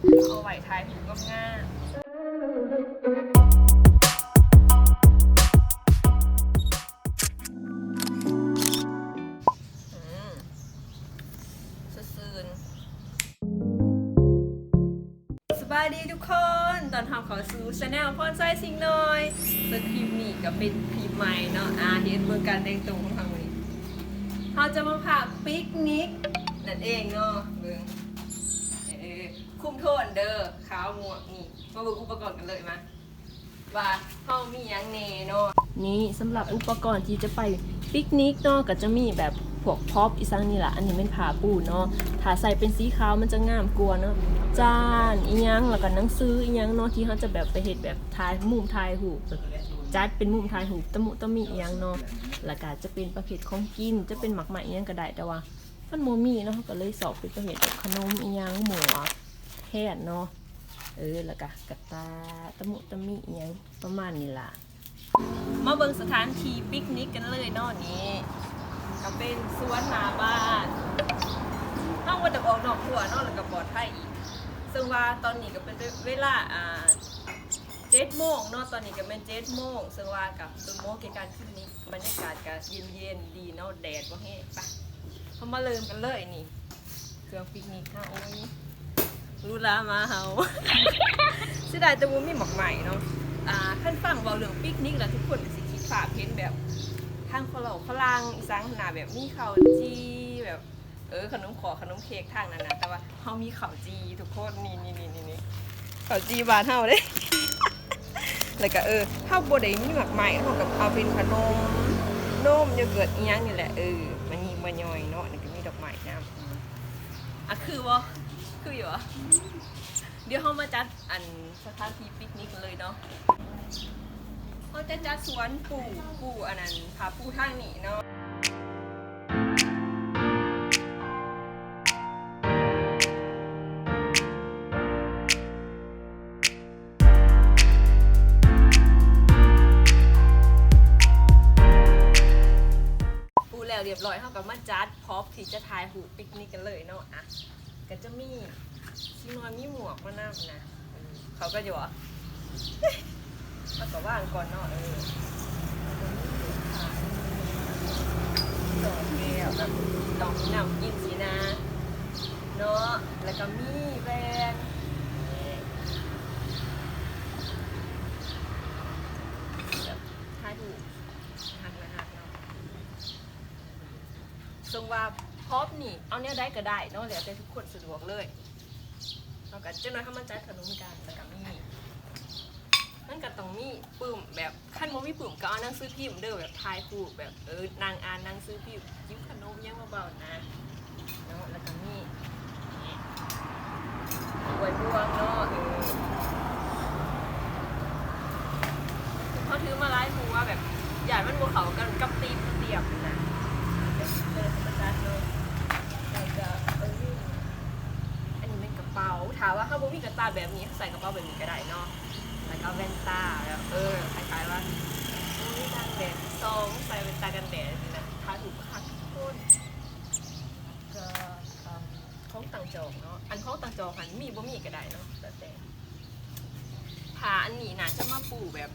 เอาไหวทายถูกก็ง่ายอืมซื่นๆสบายดีทุกคน ตอนทำเขาสู่ชาแนลพอนไซสิงหน่อยสคลิปนี้ก็เป็นคลิปใหม่เนาะอาเห็นเมืองการแต่งตัวของทางนี้เราจะมาพาปิกนิกนั่นเองเนาะเบิ่งเออ คุมโทนเด้อขาวหมวกนี่มาเบิ่งอุปกรณ์กันเลยมาว่าเฮามีหยังแน่เนาะนี่สำหรับอุปกรณ์ที่จะไปปิกนิกเนาะก็จะมีแบบพวกพ็อปอีสังนี่แหละอันนี้เป็นผ้าปูเนาะถ้าใส่เป็นสีขาวมันจะงามกว่าเนาะจานอีหยังแล้วก็หนังสืออีหยังเนาะที่เขาจะแบบไปเฮ็ดแบบถ่ายมุมถ่ายรูปแบบจัดเป็นมุมถ่ายรูปตะมุตะมีอีหยังเนาะแล้วก็จะเป็นประเภทของกินจะเป็นหมักไหมอีหยังก็ได้แต่ว่ามันโมมีเนาะเขาก็เลยสอบเป็นประเภทแบบขนมอีหยังหมู แค่เนาะเออแล้วก็กระตาตะมุตะมิยังประมาณนี้ล่ะมาเบิ่งสถานที่ปิกนิกกันเลยเนาะนี่ก็เป็นสวนหน้าบ้านห้องวันดับออกนอกหัวเนาะแล้วก็ปลอดภัยอีกซึ่งว่าตอนนี้ก็เป็นเวลาอ่าเจ็ดโมงเนาะตอนนี้ก็เป็นเจ็ดโมงซึ่งว่ากับตัวโมงเกี่ยวกับการขึ้นนี้บรรยากาศก็เย็นๆดีเนาะแดดว่าแห้งปะเขามาเริ่มกันเลยนี่ เครื่องปิกนิกค่ะโอ้ย รู้ละมาเฮาเสียดายแต่ว่ามีหมอกใหม่เนาะอ่าขั้นฟังเบาเรื่องปิกนิกแล้วทุกคนสิคิดภาพเห็นแบบทางฝรั่งฝรั่งอีสานหนาแบบมีข้าวจีแบบเออขนมขอขนมเค้กทางนั้นนะแต่ว่าเฮามีข้าวจีทุกคนนี่นี่นี่นี่นี่ข้าวจีบานเฮาเด้ แล้วก็เออเฮาบ่ได้มีหมากใหม่เฮากับเอาเป็นขนมนมโยเกิร์ตอีหยังนี่แหละเออมันนี่มันย่อยเนาะนี่ก็มีดอกไม้น้ำอะคือบ่ คืออยู่อะเดี๋ยวเฮามาจัดอันสถานที่ปิกนิกเลยเนาะเฮาจะจัดสวนปู่ปู่อันนั้นพาปู่ทางนี้เนาะปูแล้วเรียบร้อยเขากับมาจัดพร็อพที่จะถ่ายหูปิกนิกกันเลยเนาะอะ ก็จะมีชินอนมีหมวกมานั่งนะเออเขาก็อยู่อะเอาก็ว่างก่อนเนาะเออดอกแก้วแบบดอกน้ำกินสีนะ เนาะแล้วก็มีแบนแบบถ่ายถูกหักนะหักเนาะทรงว่า พร้อมนี่ เอาเนี้ยได้ก็ได้เนาะแล้วแต่ทุกคนสะดวกเลยเราก็จะน้อยข้ามันจัดขนมกันแล้วก็มีมันก็ต้องมีปุ่มแบบขั้นโมมีปุ่มก็เอานังซื้อพิมพ์เด้อแบบทายคู่แบบเออนางอ่านนังซื้อพิมพ์ยิ้มขนมยังเบาๆนะเนาะแล้วก็มีนี่กล้วยบวงเนาะเออเขาถือมาไล่ผูว่าแบบอยากมันบัวเขากันกับตีมเตียบนะ เป็นธรรมชาติเลยเราจะเอออันนี้เป็นกระเป๋า ถามว่าถ้าบุมีกระ ตาแบบนี้ใส่กระเป๋าแบบนี้ก็ได้เนาะแล้วก็แว่นตาแบบเออคล้ายๆว่ามีกันแดดซองใส่แว่นตากันแดดนี่นะทาถูกคักทุกคนก็อืมของต่างจองเนาะอันของต่างจองหันมีบ่มีก็ได้เนาะแต่แต่ผ่าอันนี้นะจะมาปูแบบ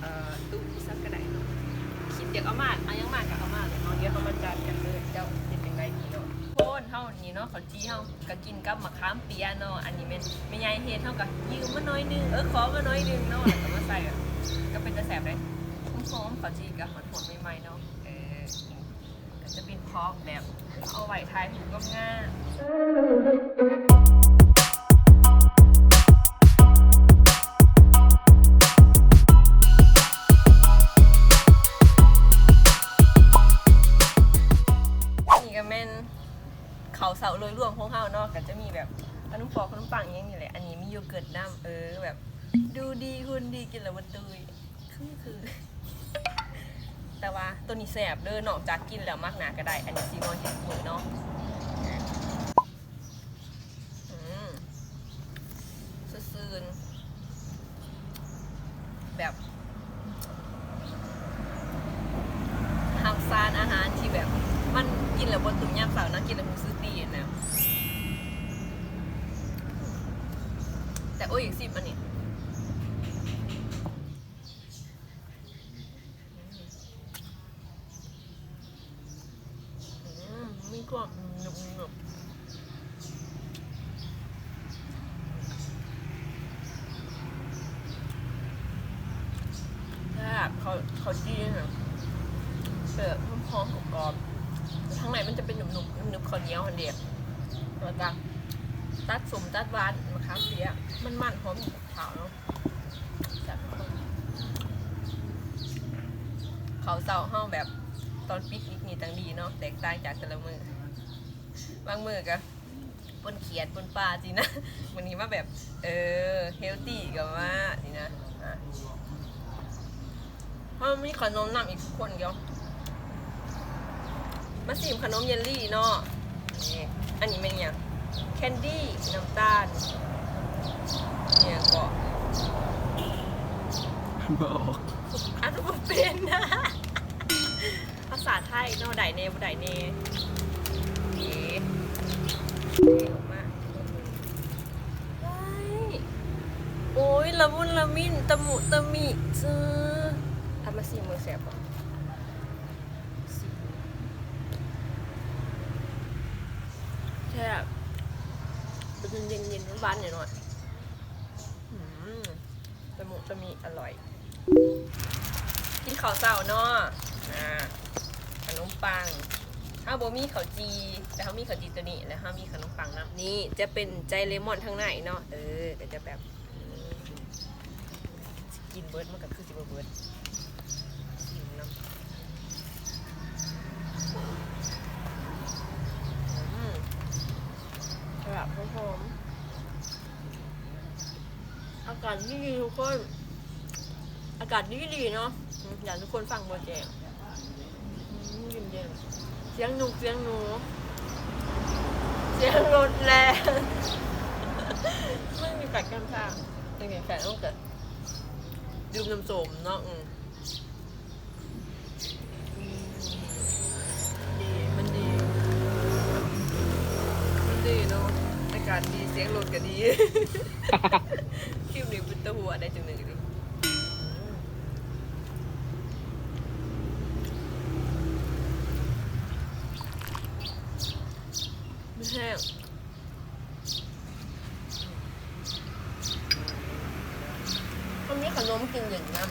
เอ่อตู้ซักก็ได้เนาะคิดเดี๋ยวเอามาเอายังมากับเอามาเลยเนาะเดี๋ยวเขามาจัดกันเลยเจ้า นเท่านี้เนาะเขาวจี้เฮาก็กินกับมะขามเปียเนาะอันนี้แม่นแม่ยายเฮ็ดเฮากับยืมมาน้อยนึงเออขอมาน้อยนึงเนาะแล้วก็มาใส่อะก็เป็นจะแสบเลยหอมๆเขาวจี้กับหอมๆใหม่ๆเนาะเออก็จะเป็นพอกแบบเอาไว้ทายถูกก็ง่าย ดูดีคุณดีกินแล้วมันตุยคือคือ แต่ว่าตัวนี้แสบเด้อนอกจากกินแล้วมากหนาก็ได้ อันนี้ซีนอนเห็นมือเนาะซื่นแบบหักซานอาหารที่แบบ มันกินแล้วบนตุ่มย่างเสานะกินแล้วมันซื้อตีนนะแต่โอ้ยสิบอันนี้อืมมีกรอบหนุบหนุบถ้าเขาเขาจีนอะเปิดหอมๆกรอบๆข้างในมันจะเป็นหนุบหนุบๆหนุบียวอันเดียวแล้วก็ตัดสมตัดหวานมะขามเปียกมันมันหอมขาวเนาะแซ่บทุกเขาเศร้าห้องแบบตอนปิกนิกนี่ต่างดีเนาะแตกต่างจากแต่ละมือบางมือก็บนเขียดบนปลาจีนะวันนี้มาแบบ เออเฮลตี้กับว่าจีนะอะเพราะมีขนมนำอีกคนเดียวมาสิมขนมเยลลี่เนาะ อันนี้เป็นอย่างแคนดี้น้ำตาลเนี่ยก็บอกอันนั้นบ่เป็นนะ ภาษาไทยเนาะไดเนบไดเนเอ๋เอ๋อกมาโอ้ยละมุนละมินตะมุตะมิซื้อทำมาซีมือแสบป่ะซีแซ่บเป็นเย็นเย็นหวานหน่อยๆอืมตะมุตะมิอร่อย กินข้าวเช้าเนาะอ่าขนมปังถ้าโบมีข้าวจีแต่เขามีข้าวจีตัวนี้แล้วเขามีขนมปังนะนี่จะเป็นใจเลมอนข้างในเนาะเออก็จะแบบกินเบิร์ดมันก็คือสิบเบิร์ดชิมเนาะอืมแบบหอมอากาศดีทุกคนอากาศดีดีเนาะอยากทุกคนฟังบทแจงอืมเย็นเสียงหนุกเสียงหนู เสียงรถแรงไม่มีกัดกันค่ะยังไงแฟนต้องเกิดดื่มน้ำส้มเนาะากาศดีเสียงรถก็ดี คลิปนี้เป็นตัวหัวได้จังหนึ่งดิไม่แห้งมันมีขนมกินอย่างนะ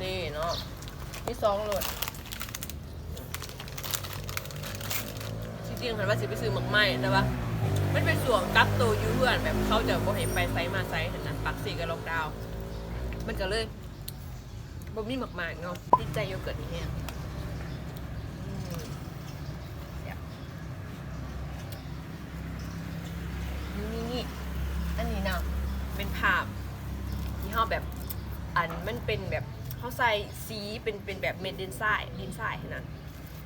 นี่เนาะมีซองเลยจริงๆหันว่าสิไปซื้อหมกไหม้แต่ว่า มันเป็นส่วนกักตัวอยูเพื่อนแบบเขาจะบ่ให้ไปไซส์มาไซส์เห็นนะปักสีกับล็อกดาวน์มันก็เลยบ่มีหมกมากเนาะติดใจโยเกิร์ตนี่แห้งนี่นี่อันนี้นะเป็นภาพที่เขาแบบอันมันเป็นแบบเขาใส่สีเป็นเป็นแบบเม็ดดินทรายดินทรายนะ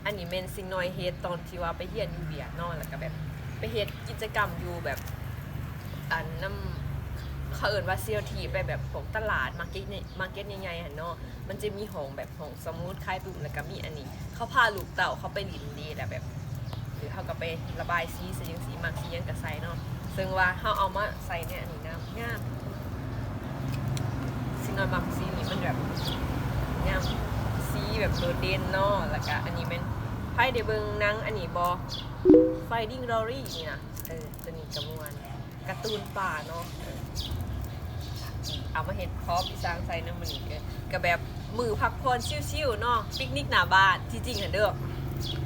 อันนี้เมนซิงนอยเฮดตอนที่ว่าไปเฮียนยูเบียร์นอนแล้วก็แบบ ไปเฮ็ดกิจกรรมอยู่แบบอันน้ำเขาเอินว่าเซียทีไปแบบของตลาดมาร์เก็ตเนี่ยมาร์เก็ตใหญ่ๆหันเนาะมันจะมีของแบบของสมูทคลายปุ่มแล้วก็มีอันนี้ เขาพาลูกเต่าเขาไปลินดีแหละแบบ หรือเขาก็ไประบายสีสียังสีมากสียังกับใส่เนาะซึ่งว่าเขาเอามาใส่เนี่ยอันนี้งามงามซิงนอนมักสีนี่มันแบบงามสีแบบโดดเด่นเนาะแล้วก็อันนี้เป็นไพ่เดบิงนังอันนี้บอ Finding Dory นี่นะเออตัวนี้กระมวลการ์ตูนป่าเนาะเออเอามาเห็ดคอปอีสางใส่น้ำมันอีกเออกับแบบมือพักผ่อนชิวๆเนาะปิกนิกหน้าบ้านที่จริงหันเด้อ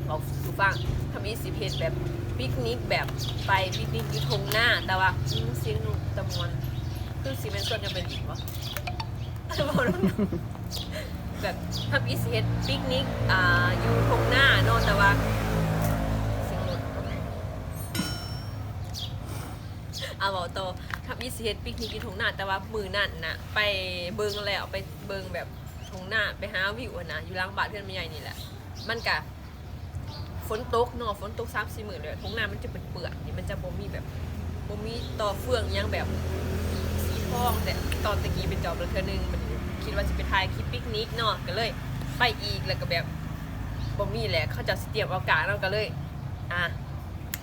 บอกทุกฟังทำอีสิเพจแบบปิกนิกแบบไปปิกนิกอยู่ทงหน้าแต่ว่าเสียงหนูตะมวนคือสีเป็นส่วนจะเป็นหญิงวะบอกแล้วะแบบทำอีสิเพจปิกนิกอ่าอยู่ทงหน้าโน่นแต่ว่า เอาบอกโตทำอีสิเพจปิกนิกอยู่ทงหน้าแต่ว่ามือนั่นนะไปเบิงแล้วไปเบิงแบบทงหน้าไปหาวิวอะนะอยู่ล้างบานเพื่อนไม่ใหญ่นี่แหละ มันกะฝนตกเนาะฝนตกสามสี่หมื่นเลยทุ่งนามันจะเป็นเปลือกนี่มันจะบ่มีแบบบ่มีต่อเฟืองยังแบบสีทองแต่ตอนตะกี้เป็นจอบเลยเธอหนึงมันคิดว่าจะไปถ่ายคลิปปิกนิกเนาะก็เลยไปอีกแล้วก็แบบบ่มีแหละเขาจะเตรียมอากาศเราก็เลย อะ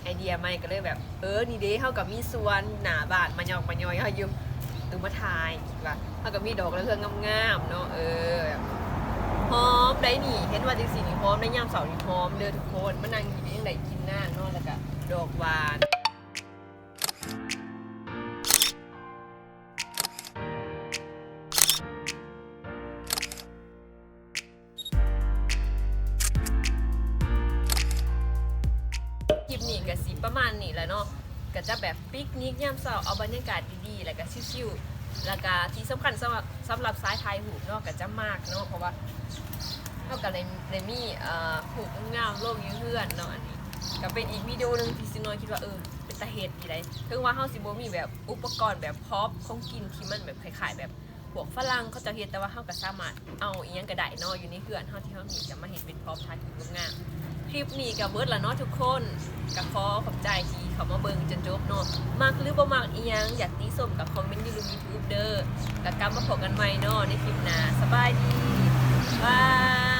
ไอเดียใหม่ก็เลยแบบ เออนี่เด้เฮากับมีสวนหนาบาดมายองมายอยเฮาอยู่ตูมาทายคิดว่าเฮากับมีดอกแล้วเฮืองงามๆเนาะเออหอมได้นี่เห็นว่าจังซี่นี่หอมในยามเสาร์นี่หอมเด้อทุกคนมานั่งกินยังได้กินหน้าเนาะแล้วก็ดอกหวาน ก็จะแบบปิกนิกยามเช้าเอาบรรยากาศดีๆ แล้วก็ชิวๆแล้วก็ที่สำคัญสำหรับสำหรับสายไทยหูเนาะก็จะมากเนาะเพราะว่าเท่ากับในในมีเอ่อหูงามโลกยืเพื่อนเนาะอันนี้ก็เป็นอีกวิดีโอหนึ่งที่ซินอยคิดว่าเออเป็นตาเหตุดีไรถึงว่าเฮาสิบ่มีแบบอุปกรณ์แบบพร็อพของกินที่มันแบบคล้ายๆแบบ พวกฝรั่งเขาจะเฮ็ดแต่ว่าเฮาก็สามารถเอาอีหยังก็ได้เนาะอยู่ในเฮือนเฮาที่เฮามีจะมาเฮ็ดเป็นพร็อพทายรูปงามคลิปนี้กับเบิร์ดละเนาะทุกคนกับขอขอบใจที่เขามาเบิ่งจนจบเนาะมากหรือบ่มากอีหยังอยากตีส้มกับคอมเมนต์อยู่ในยูทูบเด้อกับกลับมาพบกันใหม่เนาะในคลิปหน้าสบายดีบาย